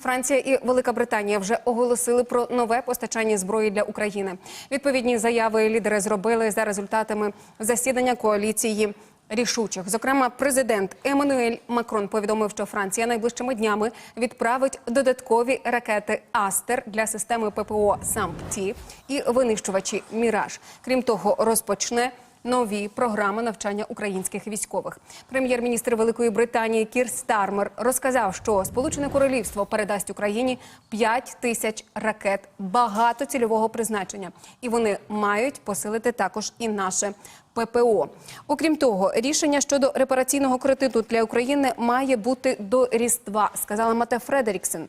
Франція і Велика Британія вже оголосили про нове постачання зброї для України. Відповідні заяви лідери зробили за результатами засідання коаліції. Рішучих, зокрема, президент Еммануель Макрон повідомив, що Франція найближчими днями відправить додаткові ракети Астер для системи ППО САМПТІ і винищувачі Міраж. Крім того, розпочне нові програми навчання українських військових. Прем'єр-міністр Великої Британії Кір Стармер розказав, що Сполучене Королівство передасть Україні 5 тисяч ракет багатоцільового призначення, і вони мають посилити також і наше. ППО. Окрім того, рішення щодо репараційного кредиту для України має бути до Різдва, сказала Мате Фредеріксен.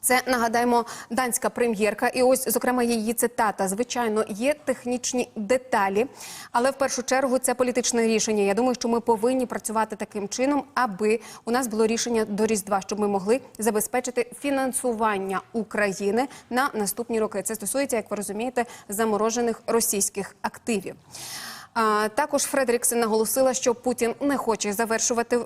Це нагадаємо данська прем'єрка, і ось зокрема її цитата. Звичайно, є технічні деталі, але в першу чергу це політичне рішення. Я думаю, що ми повинні працювати таким чином, аби у нас було рішення до різдва, щоб ми могли забезпечити фінансування України на наступні роки. Це стосується, як ви розумієте, заморожених російських активів. Також Фредеріксен наголосила, що Путін не хоче завершувати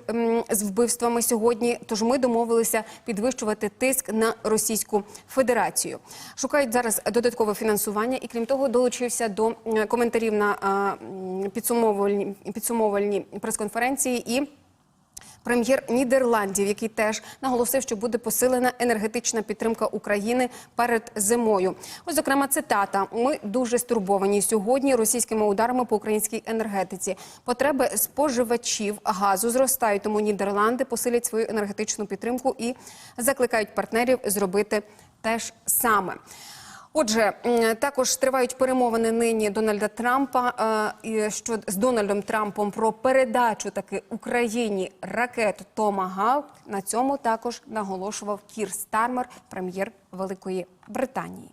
з вбивствами сьогодні. Тож ми домовилися підвищувати тиск на Російську Федерацію. Шукають зараз додаткове фінансування, і крім того, долучився до коментарів на підсумовувальні підсумовувальні прес-конференції і. Прем'єр Нідерландів, який теж наголосив, що буде посилена енергетична підтримка України перед зимою. Ось, зокрема, цитата: ми дуже стурбовані сьогодні російськими ударами по українській енергетиці. Потреби споживачів газу зростають, тому Нідерланди посилять свою енергетичну підтримку і закликають партнерів зробити те ж саме. Отже, також тривають перемовини нині Дональда Трампа е, що з Дональдом Трампом про передачу таки Україні ракет Томагавк. На цьому також наголошував Кір Стармер, прем'єр Великої Британії.